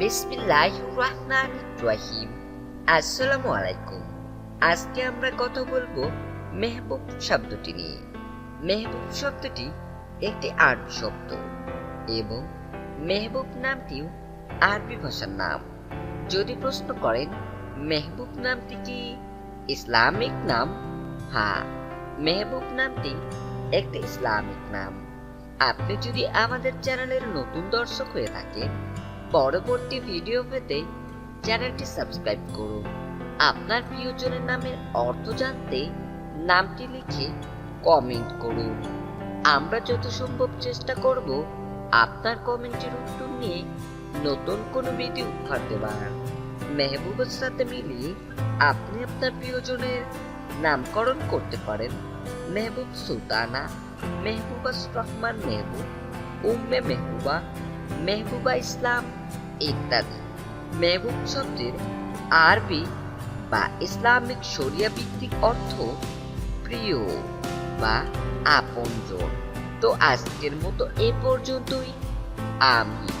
বিসমিল্লাহ রহমান রহিম। আসসালামু আলাইকুম আজকে আমরা কথা বলব মেহবুব শব্দটি নিয়ে। মেহবুব শব্দটি একটি আরবি শব্দ এবং মেহবুব নামটিও আরবি ভাষার নাম। যদি প্রশ্ন করেন, মেহবুব নামটি কি? ইসলামিক নাম? হ্যাঁ মেহবুব নামটি একটি ইসলামিক নাম। আপনি যদি আমাদের চ্যানেলের নতুন দর্শক হয়ে থাকেন পরবর্তী ভিডিও পেতে চ্যানেলটি সাবস্ক্রাইব করুন। আপনার প্রিয়জনের নামের অর্থ জানতে নামটি লিখে কমেন্ট করুন। আমরা যত সম্ভব চেষ্টা করব আপনার কমেন্টের উত্তর নিয়ে নতুন কোনো ভিডিও উপহার দেবার মেহবুবের সাথে মিলিয়ে আপনি আপনার প্রিয়জনের নামকরণ করতে পারেন মেহবুব সুলতানা, মেহবুবা রহমান মেহবুব, উম্মে মেহবুবা মেহবুবা ইসলাম ইত্যাদি। মেহবুব শব্দের আরবি বা ইসলামিক শরিয়া ভিত্তিক অর্থ প্রিয় বা আপনজন। তো আজকের মতো এ পর্যন্তই। আমি